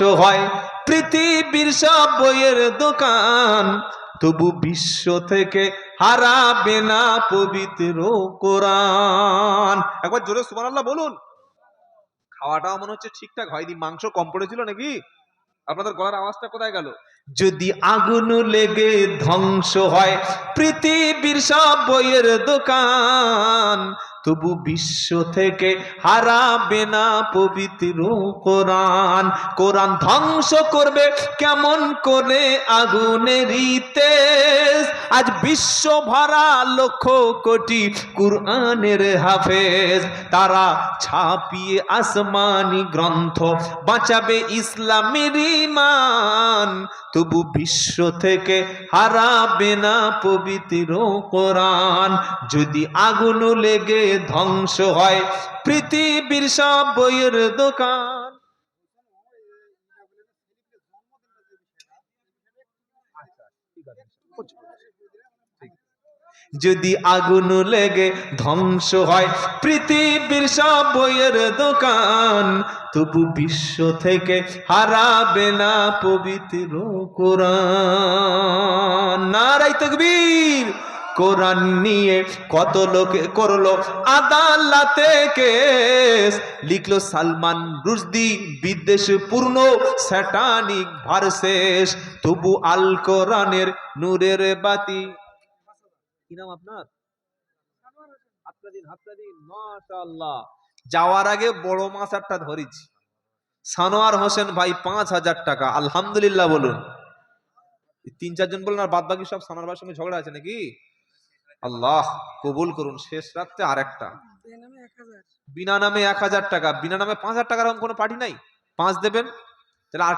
হয় পৃথিবীর সব বইয়ের দোকান, তবু বিশ্ব থেকে হারাবে না পবিত্র কোরআন। একবার জোরে সুবহানাল্লাহ বলুন। খাওয়াটাও মনে হচ্ছে ঠিকঠাক হয়নি। মাংস কম পড়েছিল নাকি? আপনাদের গলার আওয়াজটা কোথায় গেল? যদি আগুন লেগে ধ্বংস হয় পৃথিবীর সব বইয়ের দোকান তবু বিশ্ব থেকে হারাবে না পবিত্র কোরআন। কোরআন ধ্বংস করবে কেমন করে আগুনের তেজ আজ বিশ্ব ভরা লক্ষ কোটি কুরআনের হাফেজ। তারা ছাপিয়ে আসমানি গ্রন্থ বাঁচাবে ইসলামের ইমান তবু বিশ্ব থেকে হারাবে না পবিত্র কোরআন। যদি আগুন লেগে ধ্বংস হয়। পৃথিবীর সব বইয়ের দোকান। যদি আগুন লেগে ধ্বংস হয় পৃথিবীর সব বইয়ের দোকান, তবু বিশ্ব থেকে হারাবে না পবিত্র কোরআন। নারাই তকবীর। কোরআন নিয়ে কত লোকে করল আদালতে কেস। লিখলো সালমান রুশদি বিদ্বেষ পূর্ণ স্যাটানিক ভার্সেস। তবু আল কোরআনের নূরের বাতি। কি নাম আপনার? যাওয়ার আগে বড় মাছ একটা ধরেছি। সানোয়ার হোসেন ভাই পাঁচ হাজার টাকা, আলহামদুলিল্লাহ বলুন। তিন চারজন বলুন আর বাদ বাকি সব সানোয়ার ভাইয়ের সঙ্গে ঝগড়া আছে নাকি? আল্লাহ কবুল করুন শেষ রাত্রে আর একটা বিনা নামে এক হাজার টাকা বিনা নামে পাঁচ হাজার টাকার এরকম কোনো পার্টি নাই? পাঁচ দেবেন? তাহলে আর